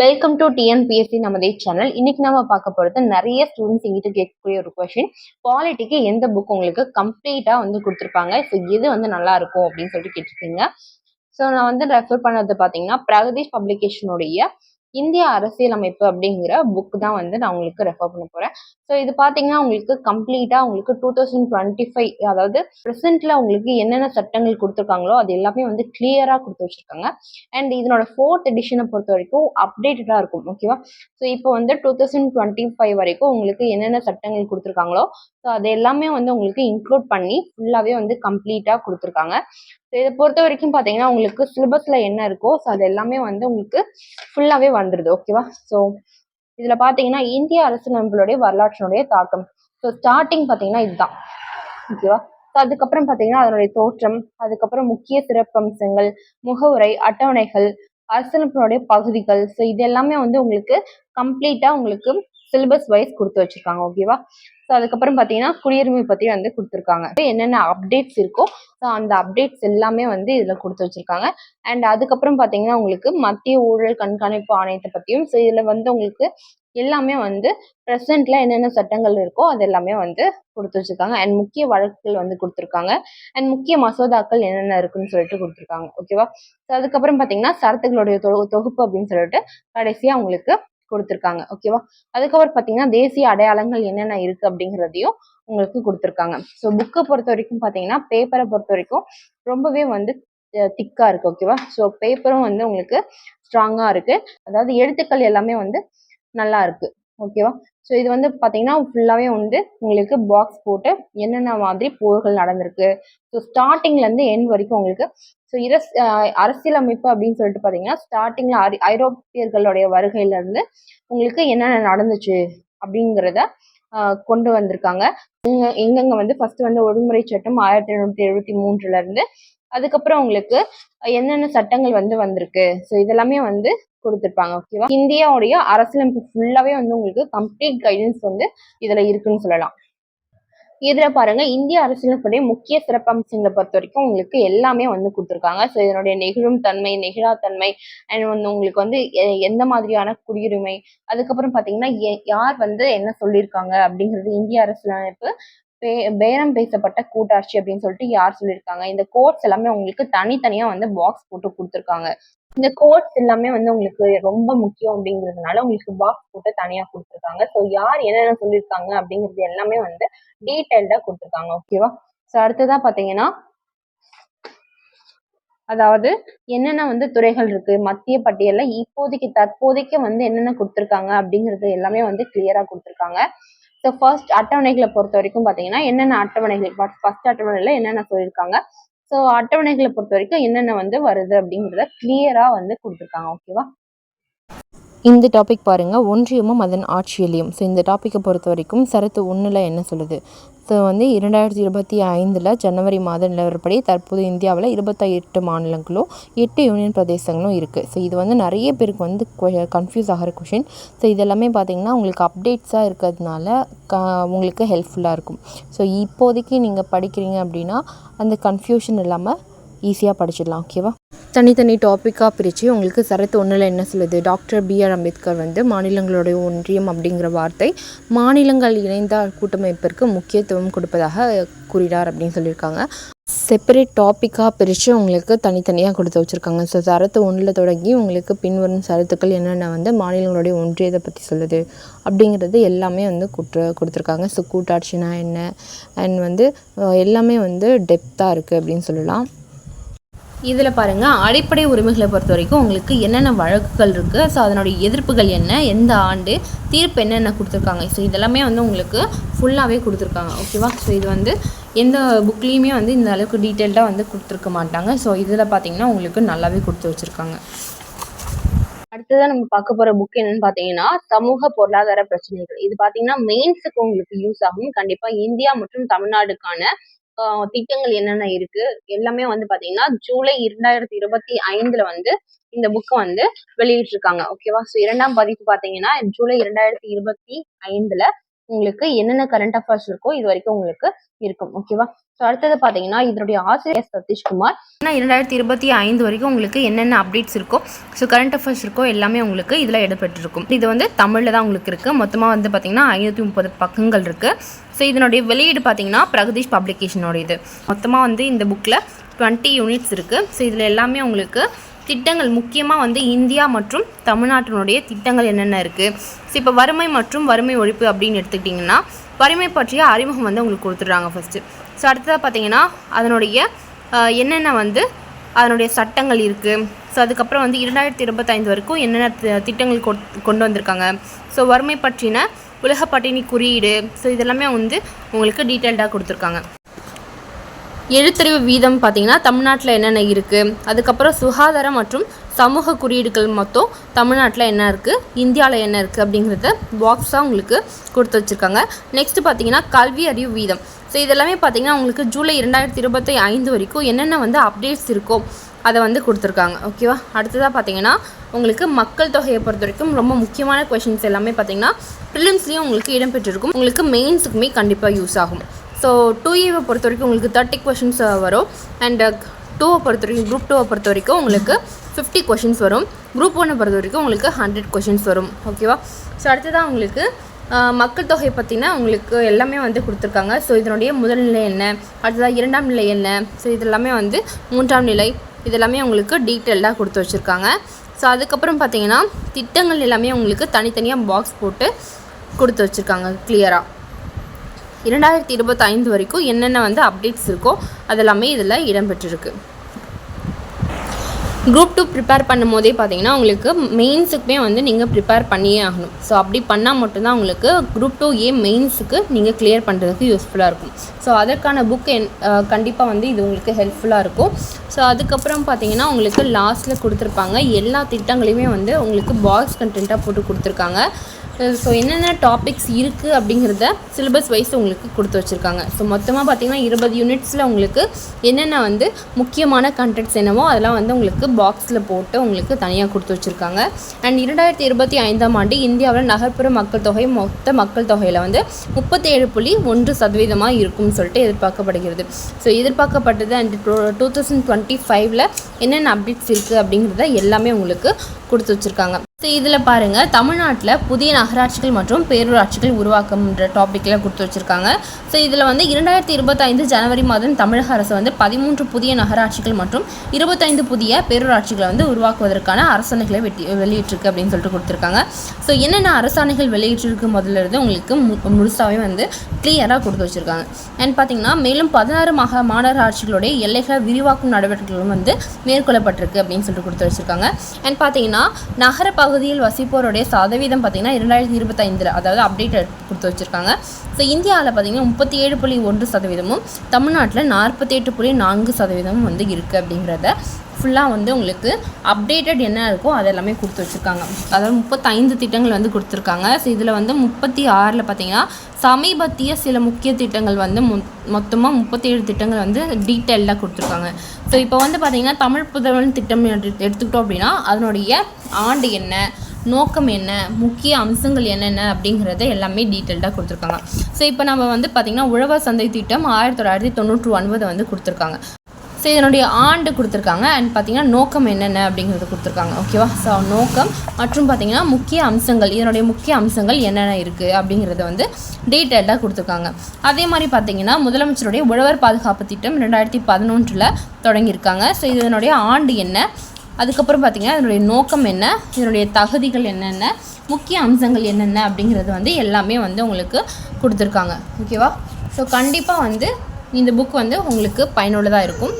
Welcome to TNPSC நமதே channel இன்னைக்கு நம்ம பார்க்க போறது நிறைய ஸ்டூடெண்ட்ஸ் எங்கிட்ட கேட்கக்கூடிய ஒரு கொஷின் குவாலிட்டிக்கு எந்த புக் உங்களுக்கு கம்ப்ளீட்டா வந்து கொடுத்துருப்பாங்க? ஸோ எது வந்து நல்லா இருக்கும் அப்படின்னு சொல்லிட்டு கேட்டிருக்கீங்க. ஸோ நான் வந்து ரெஃபர் பண்ணது பார்த்தீங்கன்னா பிரகதீஷ் பப்ளிகேஷனுடைய இந்திய அரசியலமைப்பு அப்படிங்கிற புக் தான் வந்து நான் உங்களுக்கு ரெஃபர் பண்ண போறேன். ஸோ இது பார்த்தீங்கன்னா உங்களுக்கு கம்ப்ளீட்டா உங்களுக்கு டூ தௌசண்ட் டுவெண்ட்டி ஃபைவ் அதாவது ப்ரெசென்ட்ல உங்களுக்கு என்னென்ன சட்டங்கள் கொடுத்துருக்காங்களோ அது எல்லாமே வந்து கிளியரா கொடுத்து வச்சிருக்காங்க. அண்ட் இதனோட ஃபோர்த் எடிஷனை பொறுத்த வரைக்கும் அப்டேட்டடா இருக்கும் ஓகேவா ஸோ இப்போ வந்து டூ தௌசண்ட் டுவெண்ட்டி ஃபைவ் வரைக்கும் உங்களுக்கு என்னென்ன சட்டங்கள் கொடுத்துருக்காங்களோ ஸோ அது எல்லாமே வந்து உங்களுக்கு இன்க்ளூட் பண்ணி ஃபுல்லாகவே வந்து கம்ப்ளீட்டாக கொடுத்துருக்காங்க. ஸோ இதை பொறுத்த வரைக்கும் பார்த்தீங்கன்னா உங்களுக்கு சிலபஸில் என்ன இருக்கோ ஸோ அது எல்லாமே வந்து உங்களுக்கு ஃபுல்லாகவே வந்துடுது ஓகேவா ஸோ இதில் பார்த்தீங்கன்னா இந்திய அரசியலமைப்புடைய வரலாற்றினுடைய தாக்கம். ஸோ ஸ்டார்டிங் பார்த்தீங்கன்னா இதுதான். ஓகேவா ஸோ அதுக்கப்புறம் பார்த்தீங்கன்னா அதனுடைய தோற்றம் அதுக்கப்புறம் முக்கிய சிறப்பம்சங்கள் முகவுரை அட்டவணைகள் அரசியலமைப்பினுடைய பகுதிகள். ஸோ இது எல்லாமே வந்து உங்களுக்கு கம்ப்ளீட்டாக உங்களுக்கு சிலபஸ் வைஸ் கொடுத்து வச்சிருக்காங்க ஓகேவா ஸோ அதுக்கப்புறம் பார்த்தீங்கன்னா குடியுரிமை பற்றி வந்து கொடுத்துருக்காங்க. என்னென்ன அப்டேட்ஸ் இருக்கோ ஸோ அந்த அப்டேட்ஸ் எல்லாமே வந்து இதில் கொடுத்து வச்சுருக்காங்க. அண்ட் அதுக்கப்புறம் பார்த்தீங்கன்னா உங்களுக்கு மத்திய ஊழல் கண்காணிப்பு ஆணையத்தை பற்றியும் ஸோ இதில் வந்து உங்களுக்கு எல்லாமே வந்து ப்ரெசென்ட்ல என்னென்ன சட்டங்கள் இருக்கோ அது எல்லாமே வந்து கொடுத்து வச்சிருக்காங்க. அண்ட் முக்கிய வழக்குகள் வந்து கொடுத்துருக்காங்க. அண்ட் முக்கிய மசோதாக்கள் என்னென்ன இருக்குன்னு சொல்லிட்டு கொடுத்துருக்காங்க ஓகேவா ஸோ அதுக்கப்புறம் பார்த்தீங்கன்னா சரத்துகளுடைய தொகுப்பு அப்படின்னு சொல்லிட்டு கடைசியாக உங்களுக்கு கொடுத்துருக்காங்க ஓகேவா அதுக்கப்புறம் பார்த்தீங்கன்னா தேசிய அடையாளங்கள் என்னென்ன இருக்கு அப்படிங்கிறதையும் உங்களுக்கு கொடுத்துருக்காங்க. ஸோ புக்கை பொறுத்த வரைக்கும் பார்த்தீங்கன்னா பேப்பரை பொறுத்த வரைக்கும் ரொம்பவே வந்து திக்காக இருக்குது ஓகேவா ஸோ பேப்பரும் வந்து உங்களுக்கு ஸ்ட்ராங்காக இருக்குது அதாவது எழுத்துக்கள் எல்லாமே வந்து நல்லா இருக்கு ஓகேவா ஸோ இது வந்து பார்த்தீங்கன்னா ஃபுல்லாகவே வந்து உங்களுக்கு பாக்ஸ் போட்டு என்னென்ன மாதிரி போர்கள் நடந்திருக்கு? ஸோ ஸ்டார்டிங்லேருந்து எண்ட் வரைக்கும் உங்களுக்கு ஸோ இரஸ் அரசியலமைப்பு அப்படின்னு சொல்லிட்டு பார்த்தீங்கன்னா ஸ்டார்டிங்கில் ஐ ஐரோப்பியர்களுடைய வருகையிலேருந்து உங்களுக்கு என்னென்ன நடந்துச்சு அப்படிங்கிறத கொண்டு வந்திருக்காங்க. எங்கெங்க வந்து ஃபர்ஸ்ட் வந்து ஒழுங்குமுறை சட்டம் ஆயிரத்தி எழுநூத்தி எழுபத்தி மூன்றுல இருந்து அதுக்கப்புறம் உங்களுக்கு என்னென்ன சட்டங்கள் வந்து வந்திருக்கு? ஸோ இதெல்லாமே வந்து கொடுத்துருப்பாங்க ஓகேவா இந்தியாவுடைய அரசியலமைப்பு ஃபுல்லாவே வந்து உங்களுக்கு கம்ப்ளீட் கைடன்ஸ் வந்து இதுல இருக்குன்னு சொல்லலாம். இதுல பாருங்க இந்திய அரசியலுக்குடைய முக்கிய சிறப்பம்சங்களை பொறுத்த வரைக்கும் உங்களுக்கு எல்லாமே வந்து கொடுத்துருக்காங்க. ஸோ இதனுடைய நெகிழும் தன்மை நெகிழாத்தன்மை அண்ட் வந்து உங்களுக்கு வந்து எந்த மாதிரியான குடியுரிமை அதுக்கப்புறம் பாத்தீங்கன்னா யார் வந்து என்ன சொல்லியிருக்காங்க அப்படிங்கிறது இந்திய அரசியலமைப்பு பே பேரம் பேசப்பட்ட கூட்டாட்சி அப்படின்னு சொல்லிட்டு யார் சொல்லியிருக்காங்க. இந்த கோட்ஸ் எல்லாமே உங்களுக்கு தனித்தனியா வந்து பாக்ஸ் போட்டு கொடுத்துருக்காங்க. இந்த கோட்ஸ் எல்லாமே வந்து உங்களுக்கு ரொம்ப முக்கியம் அப்படிங்கிறதுனால உங்களுக்கு பாக்ஸ் போட்டு தனியா கொடுத்துருக்காங்க. ஸோ யார் என்னென்ன சொல்லியிருக்காங்க அப்படிங்கிறது எல்லாமே வந்து டீட்டெயில்டா கொடுத்துருக்காங்க ஓகேவா ஸோ அடுத்ததா பாத்தீங்கன்னா அதாவது என்னென்ன வந்து துறைகள் இருக்கு மத்திய பட்டியல்ல இப்போதைக்கு தற்போதைக்கு வந்து என்னென்ன கொடுத்துருக்காங்க அப்படிங்கிறது எல்லாமே வந்து கிளியரா கொடுத்துருக்காங்க. ஸோ ஃபர்ஸ்ட் அட்டவணைகளை பொறுத்த வரைக்கும் பார்த்தீங்கன்னா என்னென்ன அட்டவணைகள் ஃபர்ஸ்ட் அட்டவணையில் என்னென்ன சொல்லியிருக்காங்க? ஸோ அட்டவணைகளை பொறுத்த வரைக்கும் என்னென்ன வந்து வருது அப்படிங்கிறத கிளியராக வந்து கொடுத்துருக்காங்க ஓகேவா இந்த டாபிக் பாருங்கள் ஒன்றியமும் அதன் ஆட்சியிலையும். ஸோ இந்த டாப்பிக்கை பொறுத்த வரைக்கும் சரத்து ஒன்றில் என்ன சொல்லுது? வந்து இரண்டாயிரத்தி இருபத்தி ஐந்தில் ஜனவரி மாத நிலவரப்படி தற்போது இந்தியாவில் இருபத்தி எட்டு மாநிலங்களும் எட்டு யூனியன் பிரதேசங்களும் இருக்குது ஸோ இது வந்து நிறைய பேருக்கு வந்து கன்ஃபியூஸ் ஆகிற கொஷின் ஸோ இதெல்லாமே பார்த்திங்கன்னா உங்களுக்கு அப்டேட்ஸாக இருக்கிறதுனால க உங்களுக்கு ஹெல்ப்ஃபுல்லாக இருக்கும். ஸோ இப்போதைக்கு நீங்கள் படிக்கிறீங்க அப்படின்னா அந்த கன்ஃபியூஷன் இல்லாமல் ஈஸியாக படிச்சிடலாம் ஓகேவா தனித்தனி டாப்பிக்காக பிரித்து உங்களுக்கு சரத்து ஒன்றில் என்ன சொல்லுது? டாக்டர் பிஆர் அம்பேத்கர் வந்து மாநிலங்களுடைய ஒன்றியம் அப்படிங்கிற வார்த்தை மாநிலங்கள் இணைந்த கூட்டமைப்பிற்கு முக்கியத்துவம் கொடுப்பதாக கூறினார் அப்படின்னு சொல்லியிருக்காங்க. செப்பரேட் டாப்பிக்காக பிரித்து உங்களுக்கு தனித்தனியாக கொடுத்து வச்சுருக்காங்க. ஸோ சரத்து ஒன்றில் தொடங்கி உங்களுக்கு பின்வரும் சரத்துக்கள் என்னென்ன வந்து மாநிலங்களுடைய ஒன்றியத்தை பற்றி சொல்லுது அப்படிங்கிறது எல்லாமே வந்து குற்ற கொடுத்துருக்காங்க. ஸோ கூட்டாட்சினா என்ன? அண்ட் வந்து எல்லாமே வந்து டெப்த்தாக இருக்குது அப்படின்னு சொல்லலாம். இதில் பாருங்கள் அடிப்படை உரிமைகளை பொறுத்த வரைக்கும் உங்களுக்கு என்னென்ன வழக்குகள் இருக்குது ஸோ அதனுடைய எதிர்ப்புகள் என்ன எந்த ஆண்டு தீர்ப்பு என்னென்ன கொடுத்துருக்காங்க. ஸோ இதெல்லாமே வந்து உங்களுக்கு ஃபுல்லாகவே கொடுத்துருக்காங்க ஓகேவா ஸோ இது வந்து எந்த புக்லேயுமே வந்து இந்த அளவுக்கு டீட்டெயில்டாக வந்து கொடுத்துருக்க மாட்டாங்க. ஸோ இதில் பார்த்தீங்கன்னா உங்களுக்கு நல்லாவே கொடுத்து வச்சுருக்காங்க. அடுத்ததான் நம்ம பார்க்க போற புக் என்னன்னு பாத்தீங்கன்னா சமூக பொருளாதார பிரச்சனைகள். இது பாத்தீங்கன்னா மெயின்ஸுக்கு உங்களுக்கு யூஸ் ஆகும். கண்டிப்பா இந்தியா மற்றும் தமிழ்நாடுக்கான திட்டங்கள் என்னென்ன இருக்கு? எல்லாமே வந்து பாத்தீங்கன்னா ஜூலை இரண்டாயிரத்தி இருபத்தி ஐந்துல வந்து இந்த புக் வந்து வெளியிட்டிருக்காங்க. ஓகேவா ஸோ இரண்டாம் பதிப்பு பாத்தீங்கன்னா ஜூலை இரண்டாயிரத்தி இருபத்தி ஐந்துல உங்களுக்கு என்னென்ன கரண்ட் அஃபேர்ஸ் இருக்கோ இது வரைக்கும் உங்களுக்கு இருக்கும். ஓகேவா ஸோ அடுத்தது பார்த்தீங்கன்னா இதனுடைய ஆசிரியர் சதீஷ்குமார். ஏன்னா இரண்டாயிரத்தி இருபத்தி ஐந்து வரைக்கும் உங்களுக்கு என்னென்ன அப்டேட்ஸ் இருக்கோ ஸோ கரண்ட் அஃபேர்ஸ் இருக்கோ எல்லாமே உங்களுக்கு இதில் இடம்பெற்றிருக்கும். இது வந்து தமிழில் தான் உங்களுக்கு இருக்குது மொத்தமாக வந்து பார்த்தீங்கன்னா ஐநூற்றி முப்பது பக்கங்கள் இருக்குது ஸோ இதனுடைய வெளியீடு பார்த்தீங்கன்னா பிரகதீஷ் பப்ளிகேஷனோட இது மொத்தமாக வந்து இந்த புக்கில் டுவெண்ட்டி யூனிட்ஸ் இருக்குது ஸோ இதில் எல்லாமே உங்களுக்கு திட்டங்கள் முக்கியமாக வந்து இந்தியா மற்றும் தமிழ்நாட்டினுடைய திட்டங்கள் என்னென்ன இருக்குது ஸோ இப்போ வறுமை மற்றும் வறுமை ஒழிப்பு அப்படின்னு எடுத்துக்கிட்டிங்கன்னா வறுமை பற்றிய அறிமுகம் வந்து உங்களுக்கு கொடுத்துட்றாங்க ஃபஸ்ட்டு ஸோ அடுத்ததாக பார்த்தீங்கன்னா அதனுடைய என்னென்ன வந்து அதனுடைய சட்டங்கள் இருக்குது ஸோ அதுக்கப்புறம் வந்து இரண்டாயிரத்தி இருபத்தைந்து வரைக்கும் என்னென்ன திட்டங்கள் கொட்- கொண்டு வந்திருக்காங்க? ஸோ வறுமை பற்றின உலக பட்டினி குறியீடு. ஸோ இதெல்லாமே வந்து உங்களுக்கு டீட்டெயில்டாக கொடுத்துருக்காங்க. எழுத்தறிவு வீதம் பார்த்தீங்கன்னா தமிழ்நாட்டில் என்னென்ன இருக்குது அதுக்கப்புறம் சுகாதாரம் மற்றும் சமூக குறியீடுகள் மொத்தம் தமிழ்நாட்டில் என்ன இருக்குது இந்தியாவில் என்ன இருக்குது அப்படிங்கிறத பாக்ஸாக உங்களுக்கு கொடுத்து வச்சுருக்காங்க. நெக்ஸ்ட் பார்த்தீங்கன்னா கல்வி அறிவு வீதம். ஸோ இதெல்லாமே பார்த்தீங்கன்னா உங்களுக்கு ஜூலை இரண்டாயிரத்தி இருபத்தி ஐந்து வரைக்கும் என்னென்ன வந்து அப்டேட்ஸ் இருக்கோ அதை வந்து கொடுத்துருக்காங்க. ஓகேவா அடுத்ததாக பார்த்தீங்கன்னா உங்களுக்கு மக்கள் தொகையை பொறுத்த வரைக்கும் ரொம்ப முக்கியமான கொஷின்ஸ் எல்லாமே பார்த்தீங்கன்னா ப்ரிலிம்ஸ்லேயும் உங்களுக்கு இடம்பெற்றிருக்கும். உங்களுக்கு மெயின்ஸுக்குமே கண்டிப்பாக யூஸ் ஆகும். ஸோ டூ ஏவை பொறுத்த வரைக்கும் உங்களுக்கு தேர்ட்டி கொஷின்ஸ் uh, வரும். அண்ட் டூவை uh, பொறுத்த வரைக்கும் குரூப் டூவை பொறுத்த வரைக்கும் உங்களுக்கு ஃபிஃப்டி கொஷின்ஸ் வரும். குரூப் ஒன்னை பொறுத்த வரைக்கும் உங்களுக்கு ஹண்ட்ரட் கொஷின்ஸ் வரும். ஓகேவா ஸோ அடுத்ததாக உங்களுக்கு uh, மக்கள் தொகை பற்றின உங்களுக்கு எல்லாமே வந்து கொடுத்துருக்காங்க. ஸோ இதனுடைய முதல் நிலை என்ன? அடுத்ததாக இரண்டாம் நிலை என்ன? ஸோ இதெல்லாமே வந்து மூன்றாம் நிலை. இதெல்லாமே உங்களுக்கு டீட்டெயில்டாக கொடுத்து வச்சுருக்காங்க. ஸோ அதுக்கப்புறம் பார்த்தீங்கன்னா திட்டங்கள் எல்லாமே உங்களுக்கு தனித்தனியாக பாக்ஸ் போட்டு கொடுத்து வச்சுருக்காங்க. கிளியராக இரண்டாயிரத்தி இருபத்தைந்து வரைக்கும் என்னென்ன வந்து அப்டேட்ஸ் இருக்கோ அதெல்லாமே இதில் இடம்பெற்றிருக்கு. குரூப் டூ ப்ரிப்பேர் பண்ணும் போதே பார்த்தீங்கன்னா உங்களுக்கு மெயின்ஸுக்குமே வந்து நீங்கள் ப்ரிப்பேர் பண்ணியே ஆகணும். ஸோ அப்படி பண்ணால் மட்டும்தான் உங்களுக்கு குரூப் டூ ஏ மெயின்ஸுக்கு நீங்கள் கிளியர் பண்ணுறதுக்கு யூஸ்ஃபுல்லாக இருக்கும். ஸோ அதற்கான புக் என் கண்டிப்பாக வந்து இது உங்களுக்கு ஹெல்ப்ஃபுல்லாக இருக்கும். ஸோ அதுக்கப்புறம் பார்த்தீங்கன்னா உங்களுக்கு லாஸ்ட்டில் கொடுத்துருப்பாங்க. எல்லா திட்டங்களையுமே வந்து உங்களுக்கு பாக்ஸ் கண்டென்ட்டாக போட்டு கொடுத்துருக்காங்க. ஸோ என்னென்ன டாபிக்ஸ் இருக்குது அப்படிங்கிறத சிலபஸ் வைஸ் உங்களுக்கு கொடுத்து வச்சுருக்காங்க. ஸோ மொத்தமாக பார்த்தீங்கன்னா இருபது யூனிட்ஸில் உங்களுக்கு என்னென்ன வந்து முக்கியமான கண்டென்ட்ஸ் என்னவோ அதெல்லாம் வந்து உங்களுக்கு பாக்ஸில் போட்டு உங்களுக்கு தனியாக கொடுத்து வச்சுருக்காங்க. அண்ட் இரண்டாயிரத்தி இருபத்தி ஐந்தாம் ஆண்டு இந்தியாவில் நகர்ப்புற மக்கள் தொகை மொத்த மக்கள் தொகையில் வந்து முப்பத்தேழு புள்ளி ஒன்று சதவீதமாக இருக்கும்னு சொல்லிட்டு எதிர்பார்க்கப்படுகிறது. ஸோ எதிர்பார்க்கப்பட்டது அண்ட் டூ தௌசண்ட் டுவெண்ட்டி ஃபைவ்ல என்னென்ன அப்டேட்ஸ் இருக்குது அப்படிங்கிறத எல்லாமே உங்களுக்கு கொடுத்து வச்சுருக்காங்க. ஸோ இதில் பாருங்கள் தமிழ்நாட்டில் புதிய நகராட்சிகள் மற்றும் பேரூராட்சிகள் உருவாக்கம்ன்ற டாப்பிக்கில் கொடுத்து வச்சுருக்காங்க. ஸோ இதில் வந்து இரண்டாயிரத்தி இருபத்தைந்து ஜனவரி மாதம் தமிழக அரசு வந்து பதிமூன்று புதிய நகராட்சிகள் மற்றும் இருபத்தைந்து புதிய பேரூராட்சிகளை வந்து உருவாக்குவதற்கான அரசாணைகளை வெட்டி வெளியிட்டிருக்கு அப்படின்னு சொல்லிட்டு கொடுத்துருக்காங்க. ஸோ என்னென்ன அரசாணைகள் வெளியிட்டிருக்கு முதல்ல இருந்து உங்களுக்கு மு முழுசாகவே வந்து கிளியராக கொடுத்து வச்சுருக்காங்க. அண்ட் பார்த்தீங்கன்னா மேலும் பதினாறு மகா மாநகராட்சிகளுடைய எல்லைகளை விரிவாக்கும் நடவடிக்கைகளும் வந்து மேற்கொள்ளப்பட்டிருக்கு அப்படின்னு சொல்லிட்டு கொடுத்து வச்சுருக்காங்க. அண்ட் பார்த்தீங்கன்னா நகர பகுதியில் வசிப்போருடைய சதவீதம் பார்த்திங்கன்னா இரண்டாயிரத்தி இருபத்தைந்தில் அதாவது அப்டேட் கொடுத்து வச்சுருக்காங்க. ஸோ இந்தியாவில் பார்த்தீங்கன்னா முப்பத்தி ஏழு புள்ளி ஒன்று சதவீதமும் தமிழ்நாட்டில் நாற்பத்தி எட்டு புள்ளி நான்கு சதவீதமும் வந்து இருக்குது அப்படிங்கிறத ஃபுல்லாக வந்து உங்களுக்கு அப்டேட்டட் என்ன இருக்கோ அதெல்லாமே கொடுத்து வச்சுருக்காங்க. அதாவது முப்பத்தைந்து திட்டங்கள் வந்து கொடுத்துருக்காங்க. ஸோ இதில் வந்து முப்பத்தி ஆறில் பார்த்தீங்கன்னா சமீபத்திய சில முக்கிய திட்டங்கள் வந்து மொ மொத்தமாக முப்பத்தேழு திட்டங்கள் வந்து டீட்டெயிலாக கொடுத்துருக்காங்க. ஸோ இப்போ வந்து பார்த்தீங்கன்னா தமிழ் புதல்வன் திட்டம் எடுத்து- எடுத்துக்கிட்டோம் அப்படின்னா அதனுடைய ஆண்டு என்ன நோக்கம் என்ன முக்கிய அம்சங்கள் என்னென்ன அப்படிங்கிறத எல்லாமே டீட்டெயில்டாக கொடுத்துருக்காங்க. ஸோ இப்போ நம்ம வந்து பார்த்திங்கன்னா உழவர் சந்தை திட்டம் ஆயிரத்தி தொள்ளாயிரத்தி தொண்ணூற்றி ஒன்பது வந்து கொடுத்துருக்காங்க. ஸோ இதனுடைய ஆண்டு கொடுத்துருக்காங்க. அண்ட் பார்த்தீங்கன்னா நோக்கம் என்னென்ன அப்படிங்கிறது கொடுத்துருக்காங்க. ஓகேவா ஸோ நோக்கம் மற்றும் பார்த்தீங்கன்னா முக்கிய அம்சங்கள் இதனுடைய முக்கிய அம்சங்கள் என்னென்ன இருக்குது அப்படிங்கிறத வந்து டீட்டெயில்டாக கொடுத்துருக்காங்க. அதே மாதிரி பார்த்தீங்கன்னா முதலமைச்சருடைய உழவர் பாதுகாப்பு திட்டம் ரெண்டாயிரத்தி பதினொன்றில் தொடங்கியிருக்காங்க. ஸோ இதனுடைய ஆண்டு என்ன? அதுக்கப்புறம் பார்த்தீங்கன்னா இதனுடைய நோக்கம் என்ன? இதனுடைய தகுதிகள் என்னென்ன? முக்கிய அம்சங்கள் என்னென்ன அப்படிங்கிறது வந்து எல்லாமே வந்து உங்களுக்கு கொடுத்துருக்காங்க. ஓகேவா ஸோ கண்டிப்பாக வந்து இந்த புக் வந்து உங்களுக்கு பயனுள்ளதாக இருக்கும்.